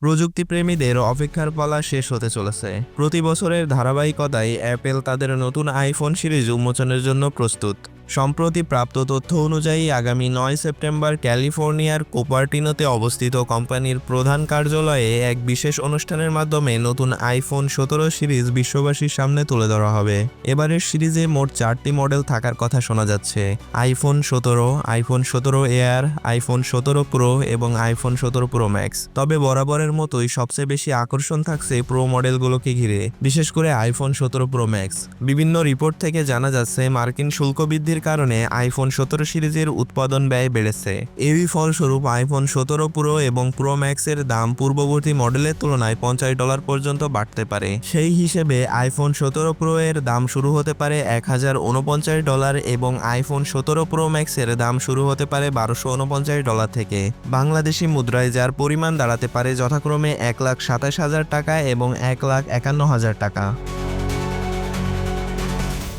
প্রযুক্তিপ্রেমীদের অপেক্ষার পালা শেষ হতে চলেছে। প্রতি বছরের ধারাবাহিকতায় অ্যাপেল তাদের নতুন আইফোন সিরিজ উন্মোচনের জন্য প্রস্তুত। সম্প্রতি প্রাপ্ত তথ্য অনুযায়ী, আগামী নয় সেপ্টেম্বর ক্যালিফোর্নিয়ার কোপার্টিনোতে অবস্থিত কোম্পানির প্রধান কার্যালয়ে এক বিশেষ অনুষ্ঠানের মাধ্যমে নতুন আইফোন সতেরো সিরিজ বিশ্ববাসীর সামনে তুলে ধরা হবে। এবারের সিরিজে মোট চারটি মডেল থাকার কথা শোনা যাচ্ছে। আইফোন সতেরো আইফোন সতেরো এয়ার, আইফোন সতেরো প্রো এবং আইফোন সতেরো প্রো ম্যাক্স। তবে বরাবরের মতোই সবচেয়ে বেশি আকর্ষণ থাকছে প্রো মডেলগুলোকে ঘিরে, বিশেষ করে আইফোন সতেরো প্রো ম্যাক্স। বিভিন্ন রিপোর্ট থেকে জানা যাচ্ছে, মার্কিন শুল্ক বৃদ্ধির কারণে আইফোন সতেরো সিরিজের উৎপাদন ব্যয় বেড়েছে। এরই ফলস্বরূপ আইফোন সতেরো প্রো এবং প্রো ম্যাক্সের দাম পূর্ববর্তী মডেলের তুলনায় পঞ্চাশ ডলার পর্যন্ত বাড়তে পারে। সেই হিসেবে আইফোন সতেরো প্রো এর দাম শুরু হতে পারে এক হাজার উনপঞ্চাশ ডলার এবং আইফোন সতেরো প্রো ম্যাক্সের দাম শুরু হতে পারে বারোশো উনপঞ্চাশ ডলার থেকে। বাংলাদেশি মুদ্রায় যার পরিমাণ দাঁড়াতে পারে যথাক্রমে এক লাখ সাতাশ হাজার টাকা এবং এক লাখ একান্ন হাজার টাকা।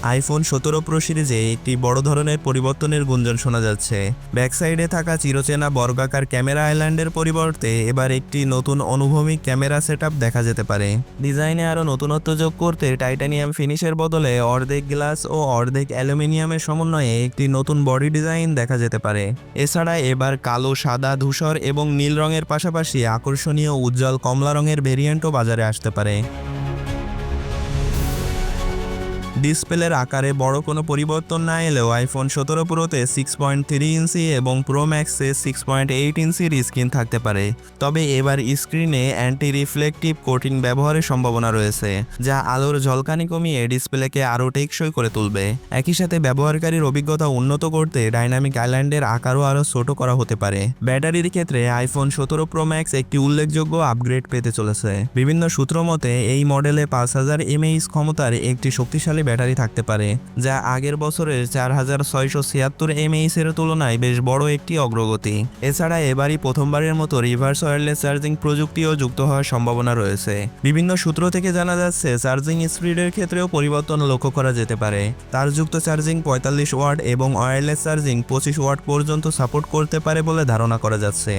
আইফোন সতেরো প্রো সিরিজে একটি বড় ধরনের পরিবর্তনের গুঞ্জন শোনা যাচ্ছে। ব্যাক সাইডে থাকা চিরচেনা বর্গাকার ক্যামেরা আইল্যান্ডের পরিবর্তে এবার একটি নতুন অনুভূমিক ক্যামেরা সেটআপ দেখা যেতে পারে। ডিজাইনে আরও নতুনত্ব যোগ করতে টাইটানিয়াম ফিনিশের বদলে অর্ধেক গ্লাস ও অর্ধেক অ্যালুমিনিয়ামের সমন্বয়ে একটি নতুন বডি ডিজাইন দেখা যেতে পারে। এছাড়া এবার কালো, সাদা, ধূসর এবং নীল রঙের পাশাপাশি আকর্ষণীয় উজ্জ্বল কমলা রঙের ভেরিয়েন্টও বাজারে আসতে পারে। ডিসপ্লের আকারে বড় কোনো পরিবর্তন না এলেও আইফোন সতেরো প্রোতে সিক্স পয়েন্ট থ্রি ইঞ্চি এবং প্রো ম্যাক্সে সিক্স পয়েন্ট এইট ইঞ্চির স্ক্রিন থাকতে পারে। তবে এবার স্ক্রিনে অ্যান্টি রিফ্লেকটিভ কোটিং ব্যবহারের সম্ভাবনা রয়েছে, যা আলোর ঝলকানি কমিয়ে ডিসপ্লেকে আরও টেকসই করে তুলবে। একই সাথে ব্যবহারকারীর অভিজ্ঞতা উন্নত করতে ডাইনামিক আইল্যান্ডের আকারও আরও ছোট করা হতে পারে। ব্যাটারির ক্ষেত্রে আইফোন সতেরো প্রো ম্যাক্স একটি উল্লেখযোগ্য আপগ্রেড পেতে চলেছে। বিভিন্ন সূত্র মতে, এই মডেলে পাঁচ হাজার এমএইচ ক্ষমতার একটি শক্তিশালী ব্যাটারি থাকতে পারে, যা আগের বছরের চার হাজার ছয়শো ছিয়াত্তর এমএইচ এর তুলনায় বেশ বড় একটি অগ্রগতি। এছাড়া এবারই প্রথমবারের মতো রিভার্স ওয়্যারলেস চার্জিং প্রযুক্তিও যুক্ত হওয়ার সম্ভাবনা রয়েছে। বিভিন্ন সূত্র থেকে জানা যাচ্ছে, চার্জিং স্পিডের ক্ষেত্রেও পরিবর্তন লক্ষ্য করা যেতে পারে। তারযুক্ত চার্জিং পঁয়তাল্লিশ ওয়াট এবং ওয়্যারলেস চার্জিং পঁচিশ ওয়াট পর্যন্ত সাপোর্ট করতে পারে বলে ধারণা করা যাচ্ছে।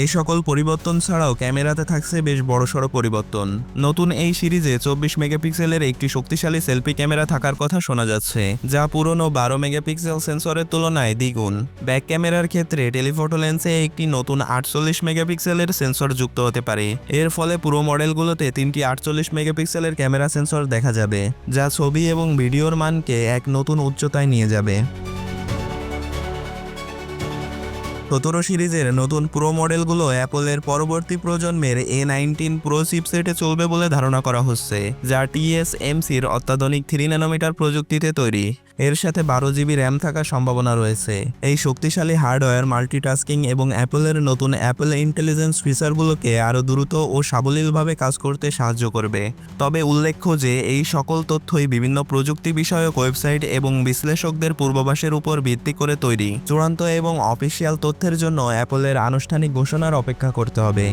এই সকল পরিবর্তন ছাড়াও ক্যামেরাতে থাকছে বেশ বড়সড় পরিবর্তন। নতুন এই সিরিজে চব্বিশ মেগাপিক্সেলের একটি শক্তিশালী সেলফি ক্যামেরা থাকার কথা শোনা যাচ্ছে, যা পুরনো বারো মেগাপিক্সেল সেন্সরের তুলনায় দ্বিগুণ। ব্যাক ক্যামেরার ক্ষেত্রে টেলিফোটো লেন্সে একটি নতুন আটচল্লিশ মেগাপিক্সেলের সেন্সর যুক্ত হতে পারে। এর ফলে পুরো মডেলগুলোতে তিনটি আটচল্লিশ মেগাপিক্সেলের ক্যামেরা সেন্সর দেখা যাবে, যা ছবি এবং ভিডিওর মানকে এক নতুন উচ্চতায় নিয়ে যাবে। সতেরো সিরিজের নতুন প্রো মডেলগুলো অ্যাপলের পরবর্তী প্রজন্মের এ নাইনটিন প্রো চিপসেটে চলবে বলে ধারণা করা হচ্ছে, যা টিএসএমসির অত্যাধুনিক থ্রি ন্যানোমিটার প্রযুক্তিতে তৈরি। এর সাথে বারো জিবি র্যাম থাকার সম্ভাবনা রয়েছে। এই শক্তিশালী হার্ডওয়্যার মাল্টিটাস্কিং এবং অ্যাপলের নতুন অ্যাপল ইন্টেলিজেন্স ফিচারগুলোকে আরও দ্রুত ও সাবলীলভাবে কাজ করতে সাহায্য করবে। তবে উল্লেখ্য যে, এই সকল তথ্যই বিভিন্ন প্রযুক্তি বিষয়ক ওয়েবসাইট এবং বিশ্লেষকদের পূর্বাভাসের উপর ভিত্তি করে তৈরি। চূড়ান্ত এবং অফিসিয়াল তথ্যের জন্য অ্যাপলের আনুষ্ঠানিক ঘোষণার অপেক্ষা করতে হবে।